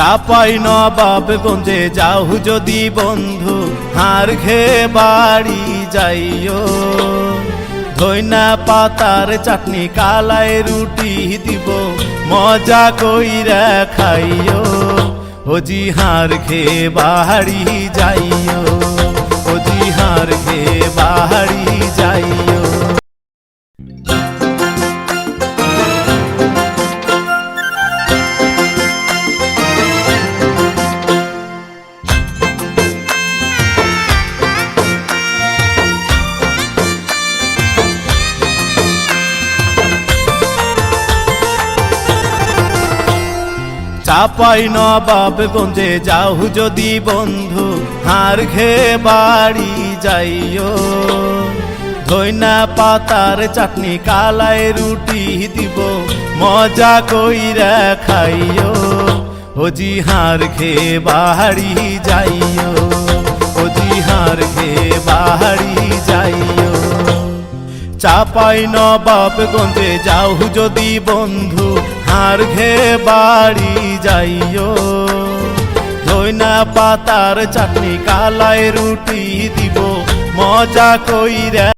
চাপাই নবাবগঞ্জে যাও যদি বন্ধু, হার খেয়ে বাড়ি যাইও। ধইনা পাতার চাটনি কালায় রুটি দিব, মজা কইরা খাইও। ও জি হার খেয়ে বাড়ি যাইও, ও জি হার খেয়ে বাড়ি যাইও। চাপাই নবাবগঞ্জে যাও যদি বন্ধু, হার খেয়ে বাড়ি যাইও। ধইনা পাতার চাটনি কালায় রুটি দিব, মজা কইরা খাইও। ও জি হার খেয়ে বাড়ি যাইও, ও জি হার খেয়ে বাড়ি যাইও। চাপাই নবাবগঞ্জে যাও যদি বন্ধু হার ঘে বাড়ি যাইও। ধইনা পাতার চাটনি কালায় রুটি দিব মজা কইরা